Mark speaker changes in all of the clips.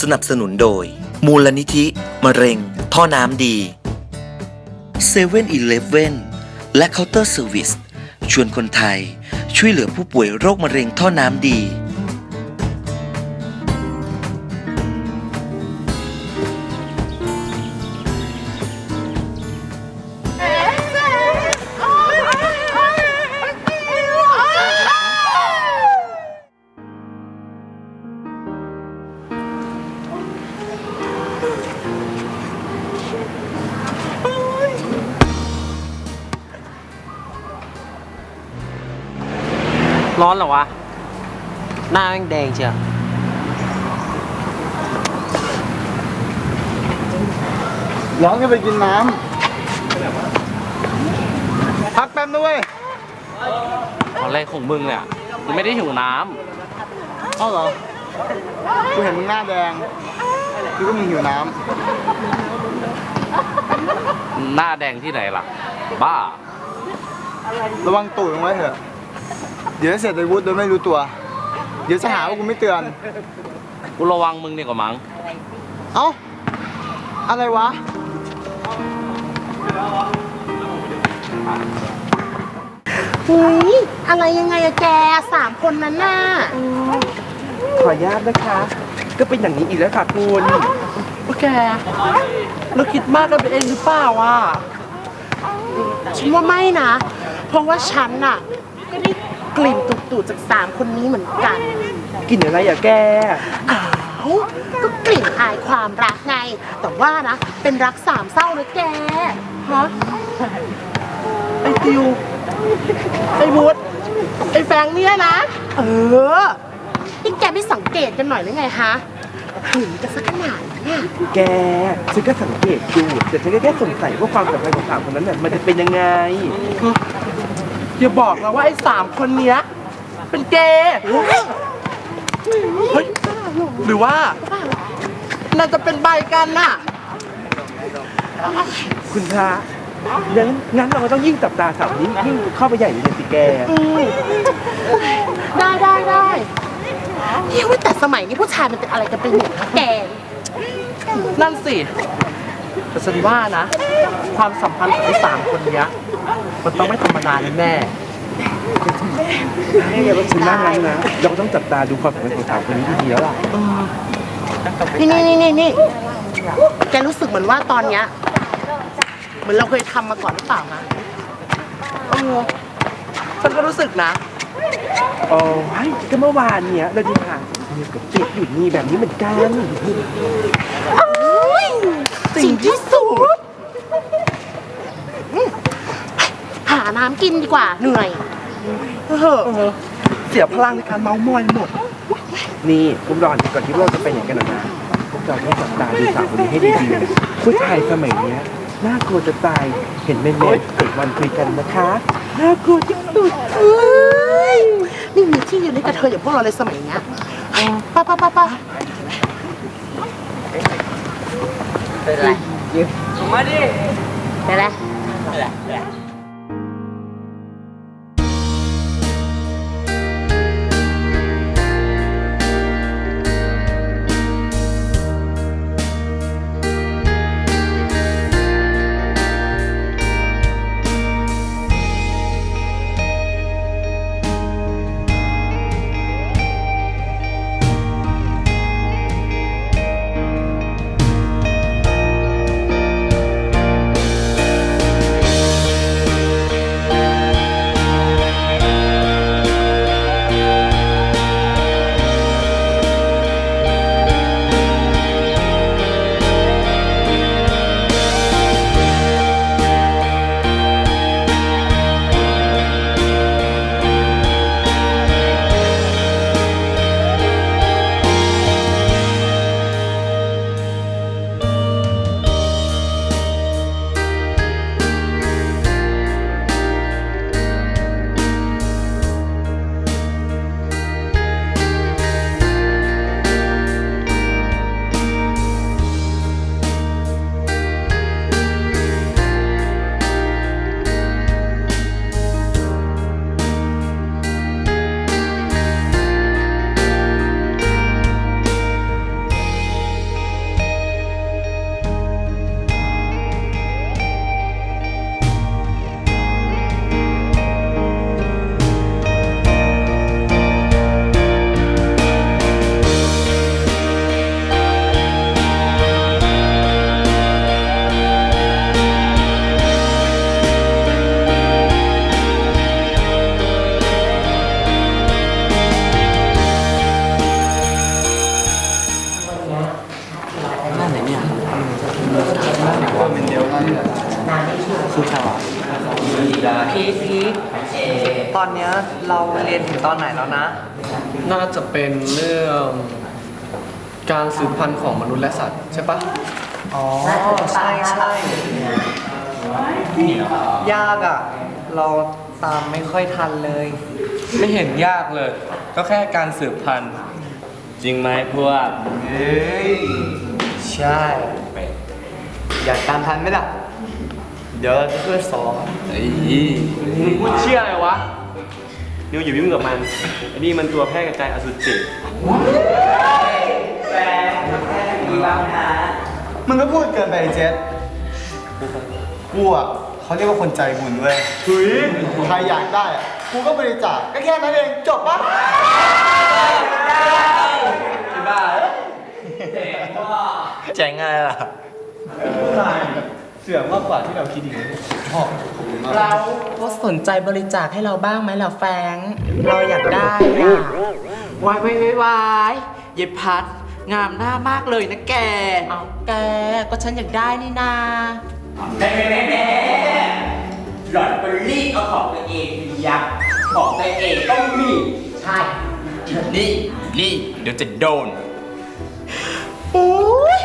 Speaker 1: สนับสนุนโดย มูลนิธิ มะเร็ง ท่อน้ำดีเซเว่นอีเลฟเว่นและเคาน์เตอร์เซอร์วิสชวนคนไทย ช่วยเหลือผู้ป่วยโรคมะเร็งท่อน้ำดี
Speaker 2: อนเหรอวะ หน้าแม่งแดงเชียว
Speaker 3: ร้องกันไปกินน้ำพักแป๊บนะเว้ย
Speaker 2: อะไรของมึงเนี่ยมึงไม่ได้หิวน้
Speaker 3: เอ้าเหรอกูเห็นมึงหน้าแดงคือก็มึงหิวน้ำ
Speaker 2: หน้าแดงที่ไหนล่ะ บ้าำ
Speaker 3: ระวังตูดมึงไว้เถอะ เดี๋ยวจะเสร็จในวุฒิโดยไม่รู้ตัว เดี๋ยวจะหาว่ากูไม่เตือน
Speaker 2: กูระวังมึงนี่กว่ามั้ง
Speaker 3: เอ้า อะไรวะ
Speaker 4: อุ้ยอะไรยังไงอะแกสามคนนั้นน่ะ
Speaker 5: ขออนุญาตนะคะ ก็เป็นอย่างนี้อีกแล้วค่ะคุณโอแกเราคิดมากกันไปเองหรือเปล่าวะ
Speaker 4: ฉันว่าไม่นะ เพราะว่าฉันน่ะ ก็ได้ กลิ่นตุ่ๆจากสามคนนี้เหมือนกัน
Speaker 5: กินอะไรอะแก
Speaker 4: อ้าวก็กลิ่นอายความรักไง แต่ว่านะ เป็นรักสามเศร้านะแก
Speaker 5: ฮะไอติว ไอวุฒไอแฟงเนี่ยนะ
Speaker 4: เออนี่แกไม่สังเกตกันหน่อยหรือไงฮะหึงกันสักขนาดนั้นน่ะ
Speaker 5: แกฉันก็สังเกตดูแต่ฉันก็แค่สงสัยว่าความสัมพันธ์ของสามคนนั้นน่ะมันจะเป็นยังไง อย่าบอกนะว่าไอ้สามคนเนี้ย เป็นเกย์เฮ้ยหรือว่าน่าจะเป็นใบกันน่ะ คุณพระงั้นงั้นเราก็ต้องยิ่งจับตาสาวนี้ยิ่งเข้าไปใหญ่เลยสิแก
Speaker 4: ได้ได้ได้เฮ้ยว่าแต่สมัยนี้ผู้ชายมันเป็นอะไรกันไปหมดนะแก
Speaker 5: นั่นสิ แต่ฉันว่านะ ความสัมพันธ์ของไอ้สามคนเนี้ยมันต้องไม่ธรรมดาแน่ๆฉันว่างั้นนะเราก็ต้องจับตาดูความสัมพันธ์ของสามคนนี้ดีๆแล้วล่ะ
Speaker 4: นี่นี่นี่นี่นี่แกรู้สึกเหมือนว่าตอนเนี้ยเหมือนเราเคยทำมาก่อนหรือเปล่านะ
Speaker 5: เออฉันก็รู้สึกนะ โอ้ยก็เมื่อวานเนี้ยเราดีผ่านเนี่ยกับติดอยู่นี่แบบนี้เหมือนกัน
Speaker 4: จริงที่สุดอืมหาน้ำกินดีกว่าเหนื่อย เออ
Speaker 5: เออเสียพลังในการเมาส์มอยหมด นี่พวกเราก่อนที่เราจะไปอย่างกันนะนะพวกเราต้องจับตาดูสาวคนนี้ให้ดีๆนะผู้ชายสมัยเนี้ยน่ากลัวจะตายเห็นแม่ๆเกิดวันคุยกันนะคะน่ากลัวที่สุด
Speaker 4: เอ้ยนี่มีที่ยืนให้กระเทยอย่างพวกเราเลยสมัยเนี้ยไป้าป้าป้าป้า
Speaker 2: เป็นไร มาดิ
Speaker 4: ไปแล้ว
Speaker 6: คระ
Speaker 7: พีคพีคตอนเนี้ยเราเรียนถึงตอนไหนแล้วนะ
Speaker 2: น่าจะเป็นเรื่องการสืบพันธุ์ของมนุษย์และสัตว์ใช่ปะ
Speaker 7: อ๋อ ใช่ใช่ยากอะ เราตามไม่ค่อยทันเลย
Speaker 2: ไม่เห็นยากเลย ก็แค่การสืบพันธุ์ จริงไหมพวก
Speaker 3: เฮ้ย
Speaker 7: ใช่ อยากตามทันไหมล่ะ เดี๋ยวเราจะช่วยสอน
Speaker 2: ไอ้มึงพูดเชื่ออะไรวะ นิวอย่ายุ่งกับมันไอ้นี่มันตัวแพร่กระจายอสุจิ
Speaker 3: มึงก็พูดเกินไปไอ้เจ็ดกูอะเขาเรียกว่าคนใจบุญเว้ยใครอยากได้อะกูก็บริจาคก็แค่นั้นเองจบปะ
Speaker 7: เจ๋งไงล่ะ
Speaker 3: เสื่อมมากกว่าที่เราคิดอีกชอบ
Speaker 4: เราก็สนใจบริจาคให้เราบ้างไหมล่ะแฟรงค์เราอยากได้อะ
Speaker 5: วายวายวายวายเย็บพัด งามหน้ามากเลยนะแก
Speaker 4: เอาแกก็ฉันอยากได้นี่นา
Speaker 5: หล่อนไปรีดเอาของตัวเองมียักษ์ของตัวเองต้องมี ใช่ นี่ นี่เดี๋ยวจะโดน
Speaker 4: อุ้ย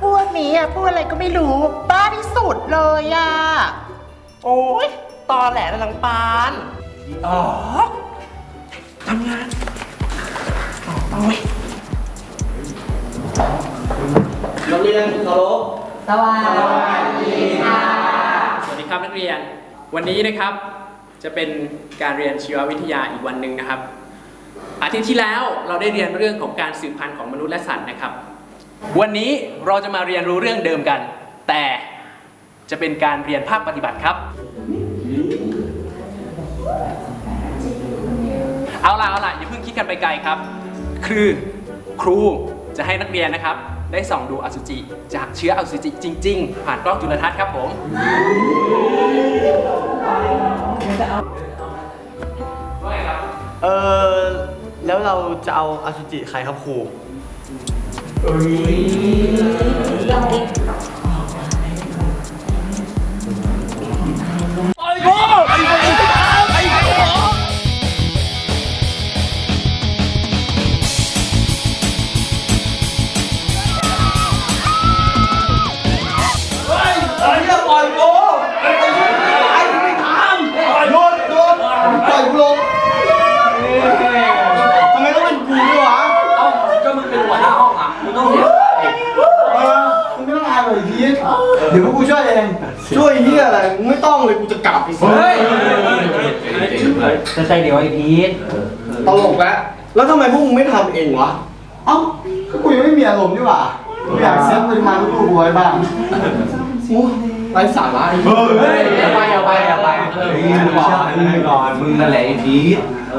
Speaker 4: พวกนี้อะพูดอะไรก็ไม่รู้บ้าที่ สุดเลยอะ โอ้ยตอแหลระลังปาน
Speaker 5: อ๋อ
Speaker 4: ทำงานโอ้ย
Speaker 7: เราเรียนเคารพ
Speaker 4: สวัสดีค่ะ
Speaker 8: สวัสดีครับนักเรียน วันนี้นะครับจะเป็นการเรียนชีววิทยาอีกวันหนึ่งนะครับ อาทิตย์ที่แล้วเราได้เรียนเรื่องของการสืบพันธุ์ของมนุษย์และสัตว์นะครับ วันนี้เราจะมาเรียนรู้เรื่องเดิมกัน แต่ จะเป็นการเรียนภาคปฏิบัติครับ เอาล่ะเอาล่ะอย่าเพิ่งคิดกันไปไกลครับ คือครูจะให้นักเรียนนะครับ ได้ส่องดูอสุจิ จากเชื้ออสุจิจริง ๆ ผ่านกล้องจุลทรรศน์ครับผมว่าไงครับ
Speaker 7: เออแล้วเราจะเอาอสุจิใครครับครู
Speaker 3: โด ต้องเลยกูจะกลับอีก
Speaker 8: เฮ้ย
Speaker 7: จะใจเดี๋ยวไอ้พีท
Speaker 3: ตลกแล้วแล้วทำไมพวกมึงไม่ทำเองวะเอ้าก็กูยังไม่มีอารมณ์นี่หว่ากูอยากเซฟปริมาณลูกกูไว้บ้างโอ้ยไร้สาระเฮ้ย
Speaker 8: อย่าไปอย่าไปอย่าไป
Speaker 3: มึงบอกมึงก่อนมึงนั่นแหละไอ้พีท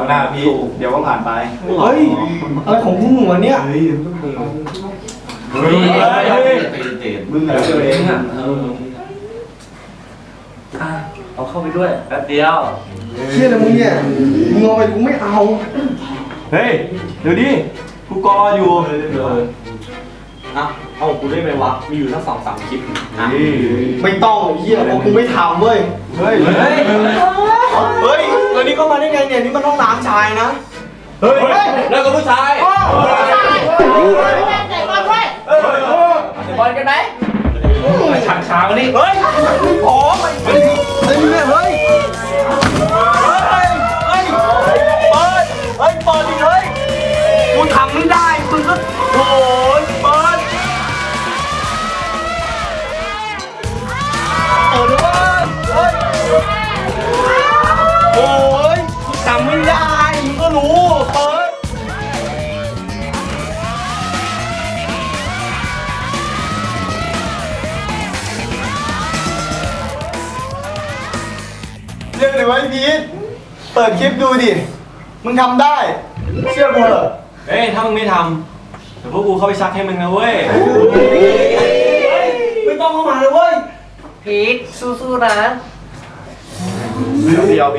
Speaker 3: หน้าพีทเดี๋ยวก็ผ่านไปเฮ้ยอะไรของพวกมึงวะเนี่ยเฮ้ยเฮ้ยมึงเหลือตัวเองอะ
Speaker 2: เอาเข้าไปด้วยแป๊บเดียว
Speaker 3: เชื่อนะมึงเนี่ยมึงเอาไปกูไม่เอา
Speaker 2: เฮ้ย เดี๋ยวดิกูกออยู่
Speaker 7: อะเอากูได้ไหมวะ มีอยู่ทั้งสองสามคลิปอะ
Speaker 3: ไม่ต้องไอ้เหี้ยเพราะกูไม่ทำเว้ย เฮ้ย เฮ้ย เฮ้ยแล้วนี่ก็มาได้ไงเนี่ย นี่มันห้องน้ำชายนะ เฮ้ย
Speaker 8: แล้วก็ผู้ชาย
Speaker 4: ใจบอลด้วย
Speaker 8: บอลกันไหม
Speaker 2: ช้างช้างนี่
Speaker 3: เฮ้ยโอ้ย เฮ้ยเฮ้ยเฮ้ยเฮ้ยเฮ้ยเปิดเฮ้ยเปิดดิเฮ้ยกูทำไม่ได้มึงก็โถ่เปิดเปิดด้วยเฮ้ยโอ้ ปิดคลิปดูดิ มึงทำได้ เชื่อกูเหรอ
Speaker 2: เฮ้ยถ้ามึงไม่ทำเดี๋ยวพวกกูเข้าไปซักให้มึงนะเว้ย
Speaker 3: ไม่ต้องเข้ามาเลยเว้ย
Speaker 7: พีทสู้ๆนะ
Speaker 3: เดี๋ยวเ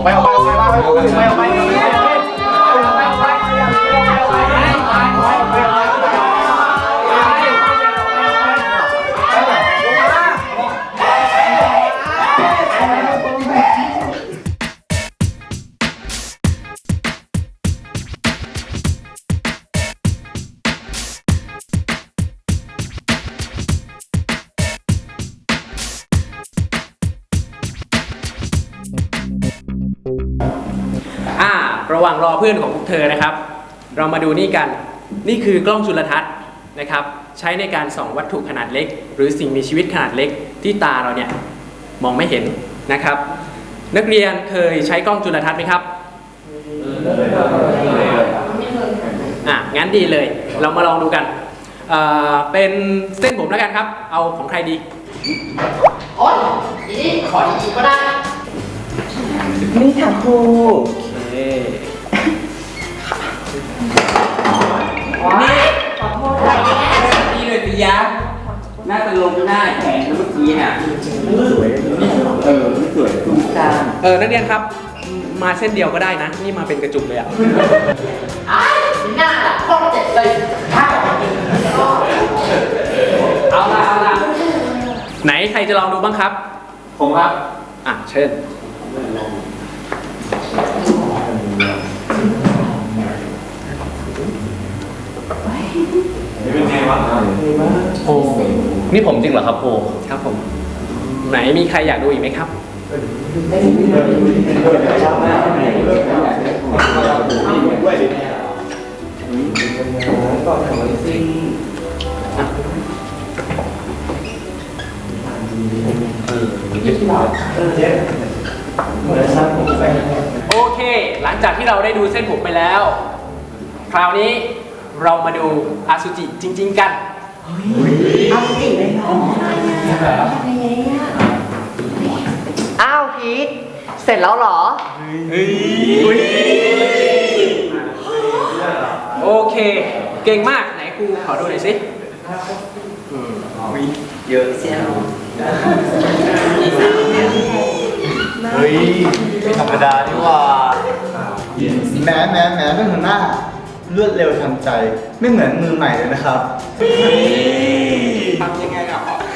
Speaker 3: ไปเอาไปเอาไปเอาไปเอาไปเอาไปเอาไป
Speaker 8: หว่างรอเพื่อนของพวกเธอนะครับ เรามาดูนี่กัน นี่คือกล้องจุลทรรศน์นะครับ ใช้ในการส่องวัตถุขนาดเล็ก หรือสิ่งมีชีวิตขนาดเล็กที่ตาเราเนี่ยมองไม่เห็นนะครับ นักเรียนเคยใช้กล้องจุลทรรศน์ไหมครับอะงั้นดีเลย เรามาลองดูกันเอ่อเป็นเส้นผมแล้วกันครับ เอาของใครดี
Speaker 9: นี่ค่ะครู
Speaker 10: นี่ขอโทษค่ะนี่เลยปิยะหน้าตะลงหน้าแข็งเมื่อกี้น่ะสวยเออไม่สวยตุ้มตาม
Speaker 8: เออนักเรียนครับ มาเส้นเดียวก็ได้นะ นี่มาเป็นกระจุกเลยอะเอาละเอาละไหนใครจะลองดูบ้างครับ
Speaker 2: ผมครับ
Speaker 8: อะเชิญ
Speaker 2: เป็นไงวะ
Speaker 8: โอ้
Speaker 2: นี่ผมจริงเหรอครับครู
Speaker 8: ครับผม ไหนมีใครอยากดูอีกไหมครับโอเค หลังจากที่เราได้ดูเส้นผมไปแล้ว คราวนี้ เรามาดูอาสุจิจริง ๆ กัน
Speaker 7: อ้าวพีทเสร็จแล้วเหรอ
Speaker 8: โอเค เก่งมากไหนครูขอดูหน่อยสิ
Speaker 6: เฮ้ยไม่ธรรมดานี่ว่าแหมแหมแหมเป็นหัวหน้า รวดเร็วทันใจ ไม่เหมือนมือใหม่เลยนะครับ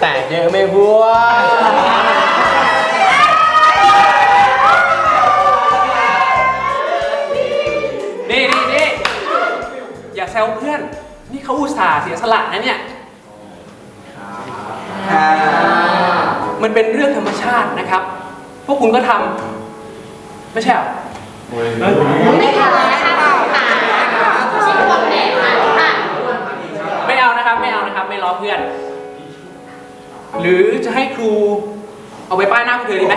Speaker 2: แต่เยอะไม่พวก
Speaker 8: นี่นี่นี่อย่าแซวเพื่อน นี่เขาอุตส่าห์เสียสละนะเนี่ย มันเป็นเรื่องธรรมชาตินะครับ พวกคุณก็ทำไม่ใช่เหรอ
Speaker 4: ไม่ทำนะคะชิคกี้พายค่ะ
Speaker 8: ไม่เอานะครับ ไม่เอานะครับ ไม่ ล้อเพื่อน หรือจะให้ครูเอาไปป้ายหน้าพวกเธอดีไหม